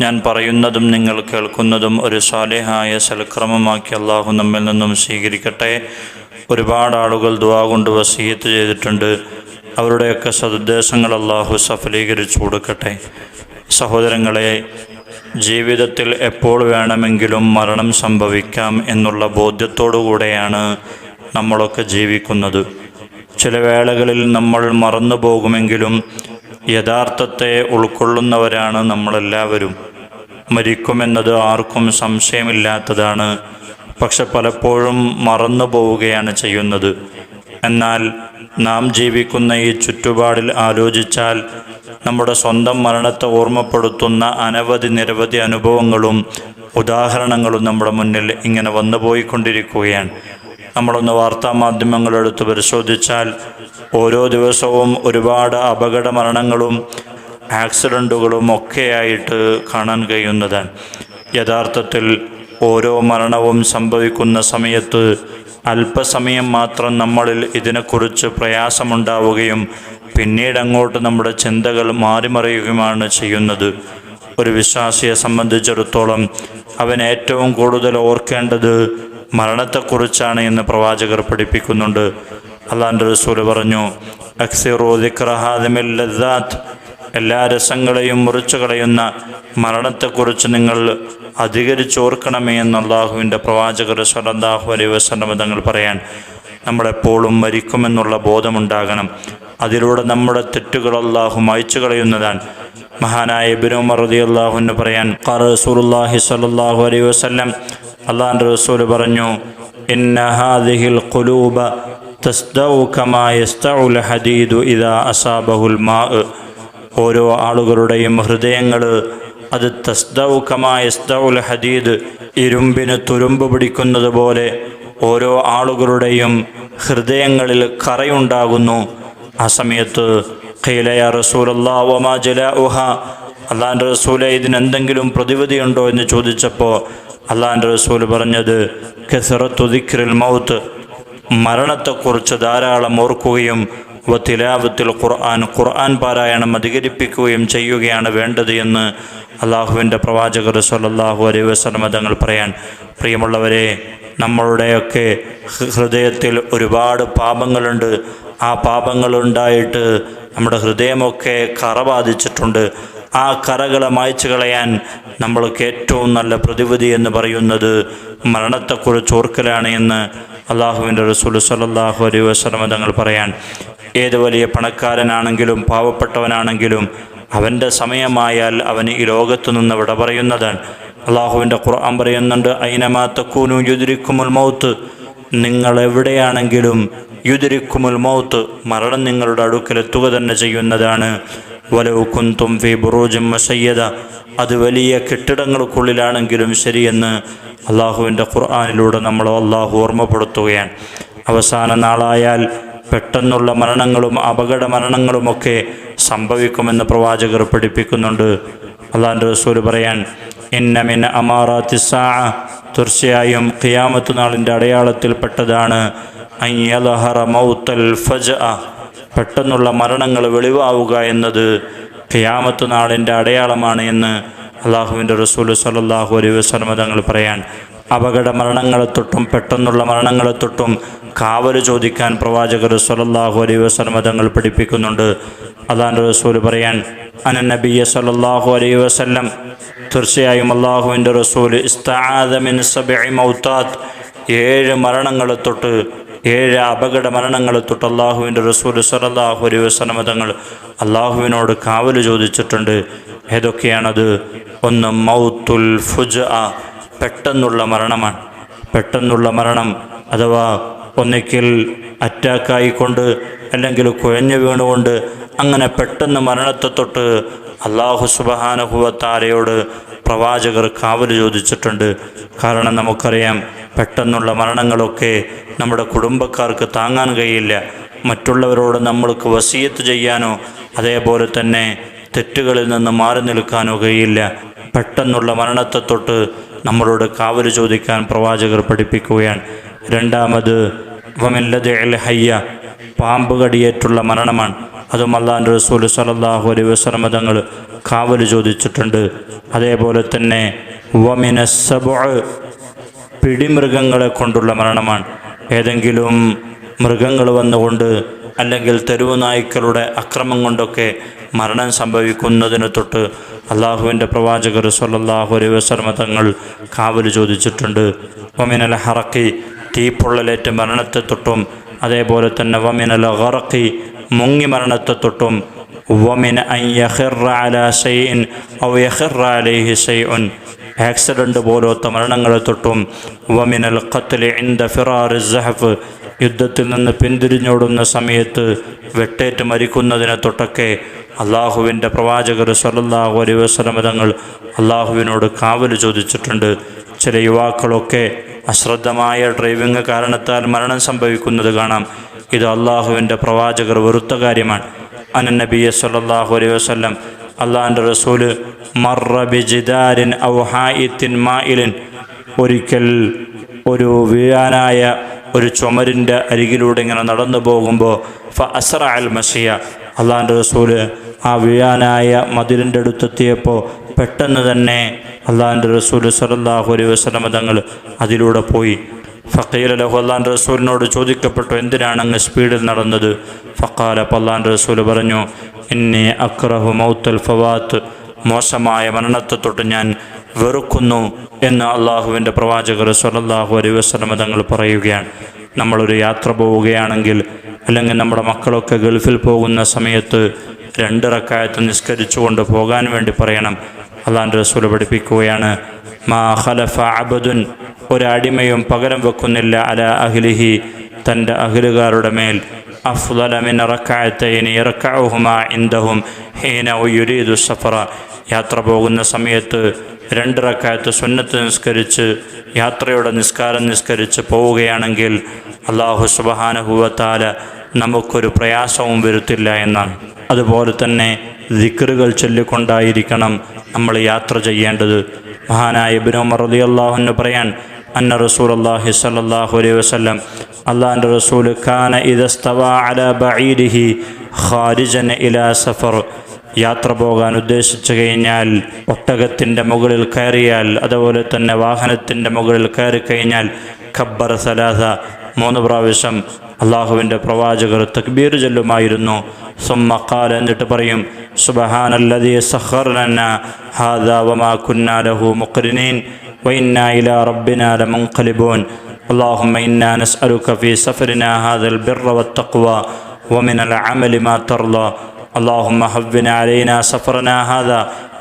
ഞാൻ പറയുന്നതും നിങ്ങൾ കേൾക്കുന്നതും ഒരു സാലിഹായ സൽക്രമമാക്കി അള്ളാഹു നമ്മിൽ നിന്നും സ്വീകരിക്കട്ടെ. ഒരുപാട് ആളുകൾ ദുവാ കൊണ്ട് വസീയത്ത് ചെയ്തിട്ടുണ്ട്. അവരുടെയൊക്കെ സദുദ്ദേശങ്ങൾ അള്ളാഹു സഫലീകരിച്ചു കൊടുക്കട്ടെ. സഹോദരങ്ങളെ ജീവിതത്തിൽ എപ്പോൾ വേണമെങ്കിലും മരണം സംഭവിക്കാം എന്നുള്ള ബോധ്യത്തോടുകൂടെയാണ് നമ്മളൊക്കെ ജീവിക്കുന്നത്. ചില വേളകളിൽ നമ്മൾ മറന്നു പോകുമെങ്കിലും യഥാർത്ഥത്തെ ഉൾക്കൊള്ളുന്നവരാണ് നമ്മളെല്ലാവരും. മരിക്കുമെന്നത് ആർക്കും സംശയമില്ലാത്തതാണ്. പക്ഷെ പലപ്പോഴും മറന്നു പോവുകയാണ് ചെയ്യുന്നത്. എന്നാൽ നാം ജീവിക്കുന്ന ഈ ചുറ്റുപാടിൽ ആലോചിച്ചാൽ നമ്മുടെ സ്വന്തം മരണത്തെ ഓർമ്മപ്പെടുത്തുന്ന അനവധി നിരവധി അനുഭവങ്ങളും ഉദാഹരണങ്ങളും നമ്മുടെ മുന്നിൽ ഇങ്ങനെ വന്നു പോയിക്കൊണ്ടിരിക്കുകയാണ്. നമ്മളൊന്ന് വാർത്താ മാധ്യമങ്ങളെടുത്ത് പരിശോധിച്ചാൽ ഓരോ ദിവസവും ഒരുപാട് അപകട മരണങ്ങളും ആക്സിഡന്റുകളും ഒക്കെയായിട്ട് കാണാൻ കഴിയുന്നതാണ്. യഥാർത്ഥത്തിൽ ഓരോ മരണവും സംഭവിക്കുന്ന സമയത്ത് അല്പസമയം മാത്രം നമ്മളിൽ ഇതിനെക്കുറിച്ച് പ്രയാസമുണ്ടാവുകയും പിന്നീട് അങ്ങോട്ട് നമ്മുടെ ചിന്തകൾ മാറിമറിയുകയുമാണ് ചെയ്യുന്നത്. ഒരു വിശ്വാസിയെ സംബന്ധിച്ചിടത്തോളം അവൻ ഏറ്റവും കൂടുതൽ ഓർക്കേണ്ടത് മരണത്തെക്കുറിച്ചാണ് എന്ന് പ്രവാചകർ പഠിപ്പിക്കുന്നുണ്ട്. അള്ളാന്റെ റസൂൽ പറഞ്ഞു അക്സിറോ ദിക്രഹാദിമിൽ എല്ലാ രസങ്ങളെയും മുറിച്ചു കളയുന്ന മരണത്തെക്കുറിച്ച് നിങ്ങൾ അധികരിച്ചോർക്കണമേ എന്ന് അള്ളാഹുവിന്റെ പ്രവാചകർ സ്വലന്താഹു അലൈഹി വസ്ലം തങ്ങൾ പറയാൻ നമ്മളെപ്പോഴും മരിക്കുമെന്നുള്ള ബോധമുണ്ടാകണം. അതിലൂടെ നമ്മുടെ തെറ്റുകൾ അള്ളാഹു മായ്ച്ചു കളയുന്നതാണ് മഹാനായ ബിനോ റതി അള്ളാഹുവിന് പറയാൻ ഖാല റസൂലുള്ളാഹി സ്വല്ലല്ലാഹു അലൈഹി വസല്ലം അള്ളാഹിന്റെ റസൂൽ പറഞ്ഞു ഇന്ന ഹാദിഹിൽ ഖുലൂബ തസ്ദൗ കമാ യസ്തഉൽ ഹദീദു ഇദാ അസാബഹുൽ മാ ഓരോ ആളുകളുടെയും ഹൃദയങ്ങൾ അത് തസ്ദൗ കമാ യസ്ദൗൽ ഹദീദ് ഇരുമ്പിന് തുരുമ്പ് പിടിക്കുന്നത് പോലെ ഓരോ ആളുകളുടെയും ഹൃദയങ്ങളിൽ കറയുണ്ടാകുന്നു. ആ സമയത്ത് ഖൈലയ റസൂലല്ലാ ജല ഊഹ അള്ളാന്റെ റസൂലെ ഇതിനെന്തെങ്കിലും പ്രതിവിധിയുണ്ടോ എന്ന് ചോദിച്ചപ്പോൾ അള്ളാന്റെ റസൂൽ പറഞ്ഞത് കെസറത്തു ദിക്രിൽ മൗത്ത്. മരണത്തെക്കുറിച്ച് ധാരാളം ഓർക്കുകയും വ തിലാവത്തിൽ ഖുർആൻ ഖുർആൻ പാരായണം അധികരിപ്പിക്കുകയും ചെയ്യുകയാണ് വേണ്ടത് എന്ന് അള്ളാഹുവിന്റെ പ്രവാചകർ സല്ലാഹു അലൈ വസ്ലമ തങ്ങൾ പറയാൻ പ്രിയമുള്ളവരെ നമ്മളുടെയൊക്കെ ഹൃദയത്തിൽ ഒരുപാട് പാപങ്ങളുണ്ട്. ആ പാപങ്ങളുണ്ടായിട്ട് നമ്മുടെ ഹൃദയമൊക്കെ കറ ബാധിച്ചിട്ടുണ്ട്. ആ കറകളെ മായ്ച്ചു കളയാൻ നമ്മൾക്ക് ഏറ്റവും നല്ല പ്രതിവിധി എന്ന് പറയുന്നത് മരണത്തെക്കുറിച്ച് ഓർക്കലാണ് എന്ന് അള്ളാഹുവിന്റെ റസൂൽ സല്ലല്ലാഹു അലൈഹി വസ്ലമ തങ്ങൾ പറയാൻ. ഏത് വലിയ പണക്കാരനാണെങ്കിലും പാവപ്പെട്ടവനാണെങ്കിലും അവന്റെ സമയമായാൽ അവന് ഈ ലോകത്തു നിന്ന് വിട പറയുന്നതാണ് അള്ളാഹുവിന്റെ ഖുർആൻ പറയുന്നുണ്ട് ഐനമാ തക്കൂനു യുദിരിക്കുമുൽ മൗത്ത്. നിങ്ങൾ എവിടെയാണെങ്കിലും യുദിരിക്കുമുൽ മൗത്ത് മരണം നിങ്ങളുടെ അടുക്കലെത്തുക തന്നെ ചെയ്യുന്നതാണ്. വലവു കുന്തും ഫി ബുറൂജും മസയ്യത അത് വലിയ കെട്ടിടങ്ങൾക്കുള്ളിലാണെങ്കിലും ശരിയെന്ന് അള്ളാഹുവിന്റെ ഖുർആാനിലൂടെ നമ്മൾ അള്ളാഹു ഓർമ്മപ്പെടുത്തുകയാണ്. അവസാന നാളായാൽ പെട്ടെന്നുള്ള മരണങ്ങളും അപകട മരണങ്ങളുമൊക്കെ സംഭവിക്കുമെന്ന് പ്രവാചകർ പഠിപ്പിക്കുന്നുണ്ട്. അള്ളാന്റെ റസൂൽ പറയാൻ ഇന്നമിൻ അമാറാത്തി സാ തീർച്ചയായും ഖിയാമത്ത് നാളിന്റെ അടയാളത്തിൽപ്പെട്ടതാണ്. മൗത്തൽ ഫജ പെട്ടെന്നുള്ള മരണങ്ങൾ വെളിവാവുക എന്നത് ഖിയാമത്ത് നാളിന്റെ അടയാളമാണ് എന്ന് അള്ളാഹുവിന്റെ റസൂൽ സലല്ലാഹു അലൈഹി വസല്ലമ തങ്ങൾ പറയാൻ അപകട മരണങ്ങളെ തൊട്ടും പെട്ടെന്നുള്ള മരണങ്ങളെ തൊട്ടും കാവൽ ചോദിക്കാൻ പ്രവാചകർ സലല്ലാഹു അലൈ വസ്ലമ തങ്ങൾ പഠിപ്പിക്കുന്നുണ്ട്. അതാണ് റസൂൽ പറയാൻ അനൻ നബിയ സലല്ലാഹു അലൈ വസല്ലം തീർച്ചയായും അള്ളാഹുവിന്റെ റസൂൽ മൗത്താത്ത് ഏഴ് മരണങ്ങളെ തൊട്ട് ഏഴ് അപകട മരണങ്ങളെ തൊട്ട് അള്ളാഹുവിന്റെ റസൂൽ സലല്ലാഹു അലൈ വസ്ലമ തങ്ങൾ അള്ളാഹുവിനോട് കാവൽ ചോദിച്ചിട്ടുണ്ട്. ഏതൊക്കെയാണത്? ഒന്ന് മൗത്തുൽ ഫുജ് പെട്ടെന്നുള്ള മരണമാണ്. പെട്ടെന്നുള്ള മരണം അഥവാ ഒന്നിക്കൽ അറ്റാക്കായിക്കൊണ്ട് അല്ലെങ്കിൽ കുഴഞ്ഞു വീണുകൊണ്ട് അങ്ങനെ പെട്ടെന്ന് മരണത്തെ തൊട്ട് അള്ളാഹു സുബഹാനുഭവത്താരയോട് പ്രവാചകർ കാവൽ ചോദിച്ചിട്ടുണ്ട്. കാരണം നമുക്കറിയാം പെട്ടെന്നുള്ള മരണങ്ങളൊക്കെ നമ്മുടെ കുടുംബക്കാർക്ക് താങ്ങാൻ കഴിയില്ല. മറ്റുള്ളവരോട് നമ്മൾക്ക് വസീയത്ത് ചെയ്യാനോ അതേപോലെ തന്നെ തെറ്റുകളിൽ നിന്ന് മാറി നിൽക്കാനോ കഴിയില്ല. പെട്ടെന്നുള്ള മരണത്തെ തൊട്ട് നമ്മളോട് കാവൽ ചോദിക്കാൻ പ്രവാചകർ പഠിപ്പിക്കുകയാണ്. രണ്ടാമത് ഹയ്യ പാമ്പ് കടിയേറ്റുള്ള മരണമാണ്. അതും അള്ളാന്റെ റസൂൽ സലല്ലാഹു അലൈ വസ്ലമ തങ്ങൾ കാവൽ ചോദിച്ചിട്ടുണ്ട്. അതേപോലെ തന്നെ പിടിമൃഗങ്ങളെ കൊണ്ടുള്ള മരണമാണ്. ഏതെങ്കിലും മൃഗങ്ങൾ വന്നുകൊണ്ട് അല്ലെങ്കിൽ തെരുവ് നായ്ക്കളുടെ അക്രമം കൊണ്ടൊക്കെ മരണം സംഭവിക്കുന്നതിന് തൊട്ട് അള്ളാഹുവിന്റെ പ്രവാചകർ സല്ലല്ലാഹു അലൈഹി വസല്ലമ തങ്ങൾ കാവൽ ചോദിച്ചിട്ടുണ്ട്. ഒമിനൽ ഹറക്കി തീപ്പൊള്ളലേറ്റ മരണത്തെ തൊട്ടും അതേപോലെ തന്നെ വമിനൽ ലഹറക്കി മുങ്ങി മരണത്തെ തൊട്ടും വമിന ആക്സിഡന്റ് പോലത്തെ മരണങ്ങളെ തൊട്ടും വമിനൽ ഖത്ലി ഇന്ദ ഫിറാർ സഹഫ്. യുദ്ധത്തിൽ നിന്ന് പിന്തിരിഞ്ഞോടുന്ന സമയത്ത് വെട്ടേറ്റ് മരിക്കുന്നതിനെ തൊട്ടൊക്കെ അള്ളാഹുവിന്റെ പ്രവാചകർ സല്ലല്ലാഹു അലൈഹി വസല്ലമ തങ്ങൾ അള്ളാഹുവിനോട് കാവൽ ചോദിച്ചിട്ടുണ്ട്. ചില യുവാക്കളൊക്കെ അശ്രദ്ധമായ ഡ്രൈവിംഗ് കാരണത്താൽ മരണം സംഭവിക്കുന്നത് കാണാം. ഇത് അള്ളാഹുവിന്റെ പ്രവാചകർ വെറുത്ത കാര്യമാണ്. അനനബിയ സല്ലല്ലാഹു അലൈഹി വസ്ലം അള്ളാഹിന്റെ റസൂൽ മറബിജിദാരിൻ ഔഹായിൻ മായിലിൻ ഒരിക്കൽ ഒരു വീഴാനായ ഒരു ചുമരിന്റെ അരികിലൂടെ ഇങ്ങനെ നടന്നു പോകുമ്പോൾ ഫ അസറ അൽ മഷിയ അള്ളാഹിന്റെ റസൂൽ ആ വീഴാനായ മതിലിന്റെ അടുത്തെത്തിയപ്പോൾ പെട്ടെന്ന് തന്നെ അള്ളാഹിന്റെ റസൂൽ സലല്ലാഹു അലൈ വസ്ലമ തങ്ങൾ അതിലൂടെ പോയി. ഫക്കീൽ അലഹു അള്ളാൻ റസൂലിനോട് ചോദിക്കപ്പെട്ടു എന്തിനാണ് അങ്ങ് സ്പീഡിൽ നടന്നത്? ഫക്കാല പല്ലാൻ റസൂൽ പറഞ്ഞു എന്നെ അക്രഹു മൗത്തൽ ഫവാത്ത് മോശമായ മരണത്തെ തൊട്ട് ഞാൻ വെറുക്കുന്നു എന്ന് അള്ളാഹുവിന്റെ പ്രവാചകർ സ്വലല്ലാഹു അലൈ വസ്ലമ തങ്ങൾ പറയുകയാണ്. നമ്മളൊരു യാത്ര പോവുകയാണെങ്കിൽ അല്ലെങ്കിൽ നമ്മുടെ മക്കളൊക്കെ ഗൾഫിൽ പോകുന്ന സമയത്ത് രണ്ട് റക്കായത്ത് നിസ്കരിച്ചുകൊണ്ട് പോകാൻ വേണ്ടി പറയണം. അള്ളാന്റെ റസൂൽ പഠിപ്പിക്കുകയാണ്. മാ ഖലഫ അബദുൻ ഒരടിമയും പകരം വെക്കുന്നില്ല അല അഹ്ലിഹി തന്റെ അഹ്ലുകാരുടെ മേൽ. അഫ്ദല മിൻ റക്കഅത്തൈനി യർക്കഉഹുമാ ഇൻദഹും ഹീന സഫറ. യാത്ര പോകുന്ന സമയത്ത് രണ്ട് റക്കായത്ത് സുന്നത്ത് നിസ്കരിച്ച് യാത്രയുടെ നിസ്കാരം നിസ്കരിച്ച് പോവുകയാണെങ്കിൽ അള്ളാഹു സുബഹാനഹുവത്താല നമുക്കൊരു പ്രയാസവും വരുത്തില്ല എന്നാണ്. അതുപോലെ തന്നെ ദിക്റുകൾ ചൊല്ലിക്കൊണ്ടായിരിക്കണം നമ്മൾ യാത്ര ചെയ്യേണ്ടത്. മഹാനായ ബിനോമർ ഉമർ അള്ളാഹു എന്ന് പറയാൻ അന്ന റസൂൽ അള്ളാഹി സല്ലാഹു അലൈഹി വസ്ലം അള്ളാഹിന്റെ റസൂൽ ഖാന ഇദസ്തവ അല ബഈദിഹി ഖാരിജൻ ഇലാ സഫർ. യാത്ര പോകാൻ ഉദ്ദേശിച്ചു കഴിഞ്ഞാൽ ഒട്ടകത്തിന്റെ മുകളിൽ കയറിയാൽ അതുപോലെ തന്നെ വാഹനത്തിന്റെ മുകളിൽ കയറി കഴിഞ്ഞാൽ ഖബ്ബർ സലാസ മൂന്ന് പ്രാവശ്യം അള്ളാഹുവിൻ്റെ പ്രവാചകർ തക്ബീർ ചൊല്ലുമായിരുന്നു സുമ്മക്കാൽ എന്നിട്ട് പറയും സുബഹാനല്ലതി സഹർലന ഹാദ വമാ കുന്നാ ലഹു മുഖ്രിനീൻ وإنا إلى ربنا لمنقلبون اللهم إنا نسألك في سفرنا هذا البر والتقوى ومن العمل ما ترضى اللهم هون علينا سفرنا هذا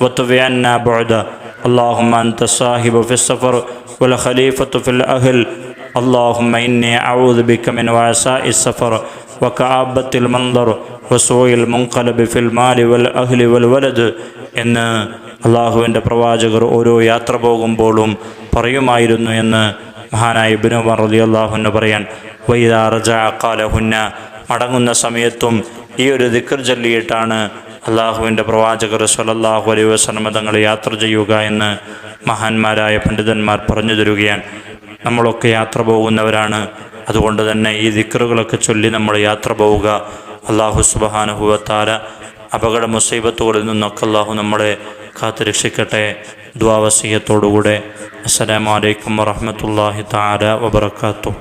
وطب عنا بعده اللهم أنت الصاحب في السفر والخليفة في الأهل اللهم إني أعوذ بك من وعساء السفر وكآبة المنظر وسوء المنقلب في المال والأهل والولد എന്ന് അള്ളാഹുവിൻ്റെ പ്രവാചകർ ഓരോ യാത്ര പോകുമ്പോഴും പറയുമായിരുന്നു എന്ന് മഹാനായ ഇബിനു റതി അള്ളാഹുന്ന് പറയാൻ വൈദാറജ അക്കാലഹുന്ന മടങ്ങുന്ന സമയത്തും ഈ ഒരു ദിക്കർ ചൊല്ലിയിട്ടാണ് അള്ളാഹുവിൻ്റെ പ്രവാചകർ സ്വലല്ലാഹു അലൈഹി വസ്ലമ തങ്ങൾ യാത്ര ചെയ്യുക എന്ന് മഹാന്മാരായ പണ്ഡിതന്മാർ പറഞ്ഞു തരികയാണ് നമ്മളൊക്കെ യാത്ര പോകുന്നവരാണ്. അതുകൊണ്ട് തന്നെ ഈ ദിക്കറുകളൊക്കെ ചൊല്ലി നമ്മൾ യാത്ര പോവുക. അള്ളാഹു സുബഹാനുഭവത്താര അപകട മുസീബത്തുകളിൽ നിന്നൊക്കെ അള്ളാഹു നമ്മളെ കാത്തുരക്ഷിക്കട്ടെ. ദ്വാവസീയത്തോടുകൂടെ അസ്സലാമലൈക്കും വറഹമത്തല്ലാഹി താര വബർക്കാത്തു